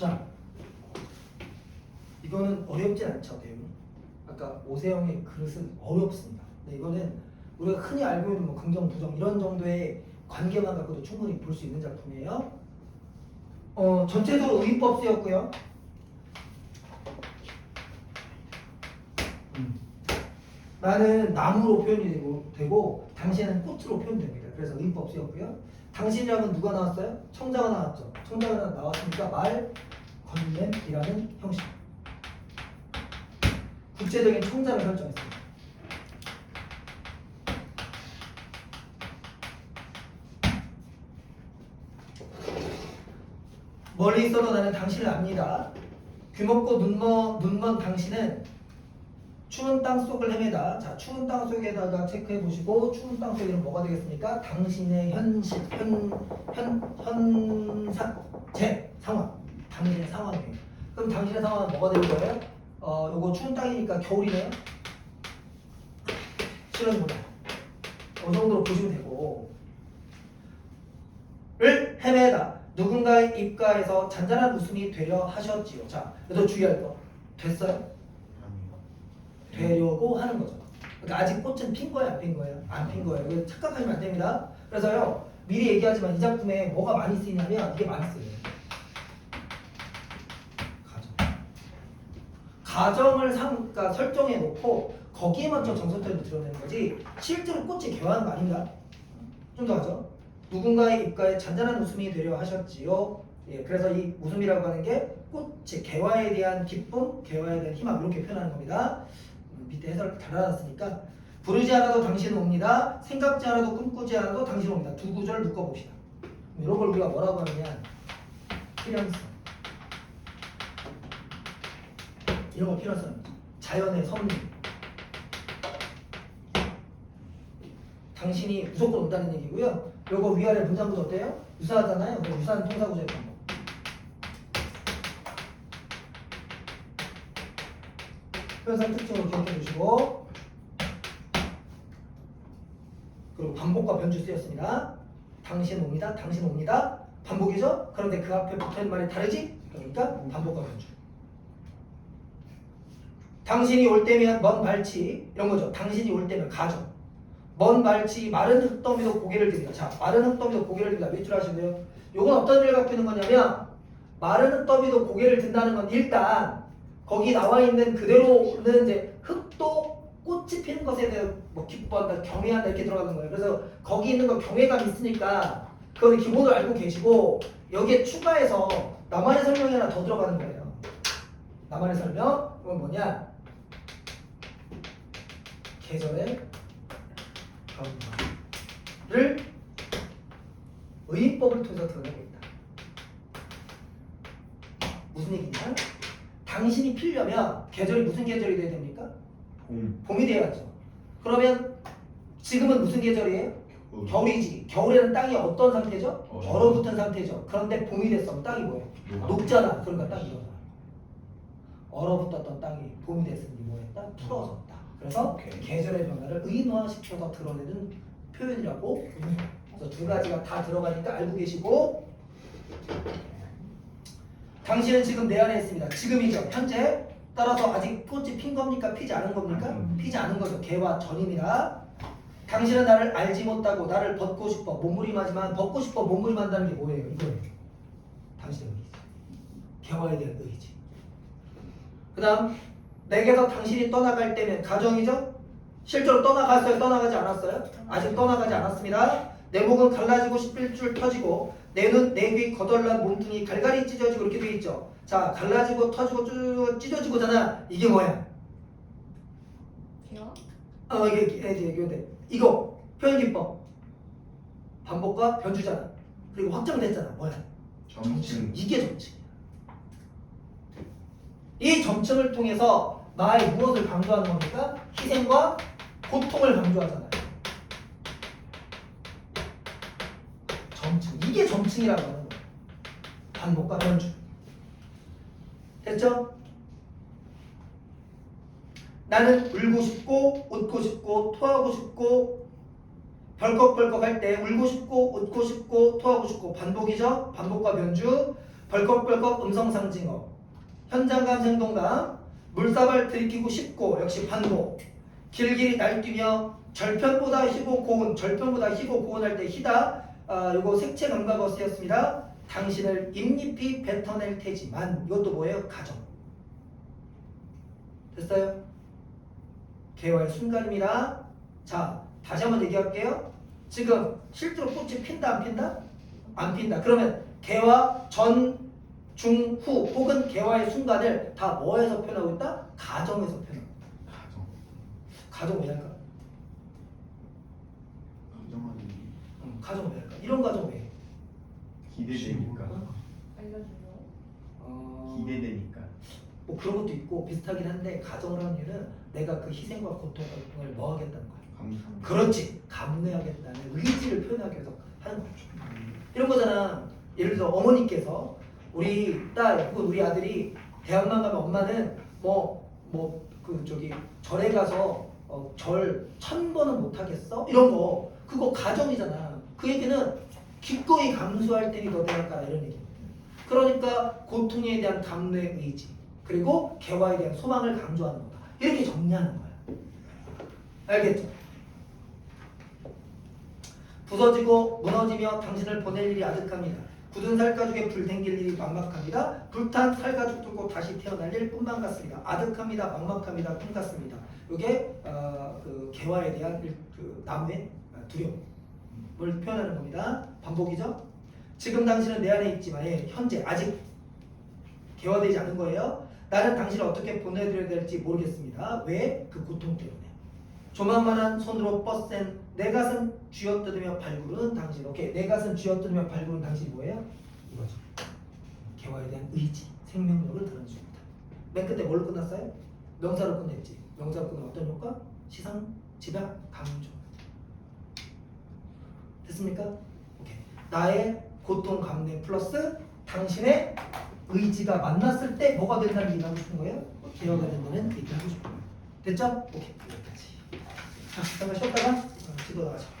자, 이거는 어렵진 않죠, 내용이. 아까 오세영의 그릇은 어렵습니다. 근데 이거는 우리가 흔히 알고 있는 뭐 긍정, 부정 이런 정도의 관계만 갖고도 충분히 볼 수 있는 작품이에요. 어, 전체적으로 의법 쓰였고요. 음. 나는 나무로 표현이 되고, 되고 당신은 꽃으로 표현됩니다. 그래서 의법 쓰였고요. 당신이라면 누가 나왔어요? 청자가 나왔죠. 청자가 나왔으니까 말 건넨이라는 형식. 국제적인 청자를 설정했습니다. 멀리 있어도 나는 당신을 압니다. 귀먹고 눈먼, 눈먼 당신은 추운 땅 속을 헤매다. 자, 추운 땅 속에다가 체크해 보시고 추운 땅 속에는 뭐가 되겠습니까? 당신의 현실, 현, 현, 현상, 제 상황, 당신의 상황이에요. 그럼 당신의 상황은 뭐가 될 거예요? 어, 요거 추운 땅이니까 겨울이네요. 실험보다. 이 정도로 보시면 되고. 을 헤매다. 누군가의 입가에서 잔잔한 웃음이 되려 하셨지요. 자, 여기서 주의할 거. 됐어요? 되려고 하는 거죠. 그러니까 아직 꽃은 핀 거예요, 안 핀 거예요? 안 핀 거예요. 착각하시면 안 됩니다. 그래서요, 미리 얘기하지만 이 작품에 뭐가 많이 쓰이냐면 이게 많이 쓰여요. 가정. 가정을 상, 그러니까 설정해 놓고 거기에 맞춰 정서태를 드러내는 거지 실제로 꽃이 개화한 거 아닌가? 좀 더 하죠. 누군가의 입가에 잔잔한 웃음이 되려 하셨지요. 예, 그래서 이 웃음이라고 하는 게 꽃의 개화에 대한 기쁨, 개화에 대한 희망 이렇게 표현하는 겁니다. 음, 밑에 해설 달아놨으니까 부르지 않아도 당신은 옵니다. 생각지 않아도 꿈꾸지 않아도 당신은 옵니다. 두 구절 묶어봅시다. 이런 걸 우리가 뭐라고 하느냐? 필연성. 이런 거 필연성이죠. 자연의 섭리. 당신이 무조건 온다는 얘기고요. 요거 위아래 문장구도 어때요? 유사하잖아요. 유사한 통사구조의 방법. 표현상 특징을 기억해 주시고 그리고 반복과 변주 쓰였습니다. 당신 옵니다. 당신 옵니다. 반복이죠? 그런데 그 앞에 붙어있는 말이 다르지? 그러니까 반복과 변주. 당신이 올 때면 먼 발치 이런 거죠. 당신이 올 때면 가죠. 먼 발치 마른 흙더미도 고개를 듭니다. 자, 마른 흙더미도 고개를 듭니다. 밑줄 하시고요. 요건 어떤 일을 갖고 있는 거냐면 마른 흙더미도 고개를 든다는 건 일단 거기 나와 있는 그대로는 이제 흙도 꽃이 피는 것에 대해 뭐 기뻐한다, 경외한다 이렇게 들어가는 거예요. 그래서 거기 있는 거 경외감 있으니까 그거는 기본을 알고 계시고 여기에 추가해서 나만의 설명이 하나 더 들어가는 거예요. 나만의 설명 그건 뭐냐? 계절의 변화를 의법을 통해서 드러내고 있다. 무슨 얘기냐? 당신이 피려면 계절이 무슨 계절이 돼야 됩니까? 봄. 봄이 돼야죠. 그러면 지금은 무슨 계절이에요? 겨울이지. 겨울에는 땅이 어떤 상태죠? 어. 얼어붙은 상태죠. 그런데 봄이 됐으면 땅이 뭐예요? 녹잖아. 그러니까 땅이 일어나. 얼어붙었던 땅이 봄이 됐으니 뭐했다? 풀어졌다. 그래서 오케이. 계절의 변화를 의인화시켜 서 드러내는 표현이라고. 그래서 두 가지가 다 들어가니까 알고 계시고. 당신은 지금 내 안에 있습니다. 지금이죠. 현재. 따라서 아직 꽃이 핀 겁니까? 피지 않은 겁니까? 음. 피지 않은 거죠. 개와 전입니다. 당신은 나를 알지 못하고 나를 벗고 싶어 몸부림하지만 벗고 싶어 몸부림한다는 게 뭐예요? 이거예요. 당신의 의지. 개화에 대한 의지. 그 다음 내게서 당신이 떠나갈 때면 가정이죠. 실제로 떠나갔어요? 떠나가지 않았어요? 아직 떠나가지 않았습니다. 내 목은 갈라지고 싶을 줄 터지고 내 눈, 내 귀 거덜난 몸뚱이 갈갈이 찢어지고 이렇게 돼 있죠. 자, 갈라지고 터지고 쭈- 찢어지고잖아. 이게 뭐야? 어 이게 이게 이게 이거 표현 기법 반복과 변주잖아. 그리고 확정됐잖아. 뭐야? 점층. 이게 점층이야. 이 점층을 통해서 나의 무엇을 강조하는 겁니까? 희생과 고통을 강조하잖아요. 점층. 이게 점층이라고 하는 거예요. 반복과 변주. 됐죠? 나는 울고 싶고 웃고 싶고 토하고 싶고 벌컥벌컥 할 때 울고 싶고 웃고 싶고 토하고 싶고 반복이죠. 반복과 변주. 벌컥벌컥 음성상징어 현장감 생동감 물사발 들이키고 싶고 역시 반도. 길길이 날뛰며 절편보다 희고 고운 절편보다 희고 고운할 때 희다. 아, 요거 색채 감각어스였습니다. 당신을 입잎이 뱉어낼 테지만 이것도 뭐예요? 가정. 됐어요? 개화의 순간입니다. 자 다시 한번 얘기할게요. 지금 실제로 꽃이 핀다 안 핀다? 안 핀다. 그러면 개화 전, 중, 후 혹은 개화의 순간을 다 뭐에서 표현하고 있다? 가정에서 표현하고 있다 가정. 가정 왜 할까? 가정하는 응, 가정 왜 할까? 이런 가정 왜 해? 기대되니까. 알려줘요. 어, 기대되니까. 뭐 그런 것도 있고 비슷하긴 한데 가정을 하는 이유는 내가 그 희생과 고통을 뭐 하겠다는 거야 감사. 그렇지 감내하겠다는 의지를 표현하기 위해서 하는 거죠 이런 거잖아 예를 들어 어머니께서 우리 딸 혹은 우리 아들이 대학만 가면 엄마는 뭐 뭐 그 저기 절에 가서 어, 절 천 번은 못 하겠어? 이런 거. 그거 가정이잖아. 그 얘기는 기꺼이 감수할 테니 너 대학 가라 이런 얘기. 그러니까 고통에 대한 감내 의지 그리고 개화에 대한 소망을 강조하는 거다. 이렇게 정리하는 거야. 알겠죠? 부서지고 무너지며 당신을 보낼 일이 아득합니다. 굳은 살가죽에 불 댕길 일이 막막합니다. 불탄 살가죽 뚫고 다시 태어날 일 뿐만 같습니다. 아득합니다. 막막합니다. 꿈 같습니다. 이게 어, 그 개화에 대한 일- 그 나무의 두려움을 표현하는 겁니다. 반복이죠. 지금 당신은 내 안에 있지만 예, 현재 아직 개화되지 않은 거예요. 나는 당신을 어떻게 보내드려야 될지 모르겠습니다. 왜? 그 고통 때문에. 조만만한 손으로 뻗센 내 가슴 쥐어뜯으며 발구르는 당신 오케이 내 가슴 쥐어뜯으며 발구르는 당신이 뭐예요? 이거죠 개화에 대한 의지 생명력을 드러내줍니다 맨 끝에 뭘로 끝났어요? 명사로 끝냈지 명사로 끝난 어떤 효과? 시상, 집약, 강조 됐습니까? 오케이 나의 고통 감내 플러스 당신의 의지가 만났을 때 뭐가 된다는 얘기를 하고 싶은 거예요? 개화가 된다는 얘기를 하고 싶은 거예요 됐죠? 오케이 여기까지 자, 잠깐 쉬었다가 শুভ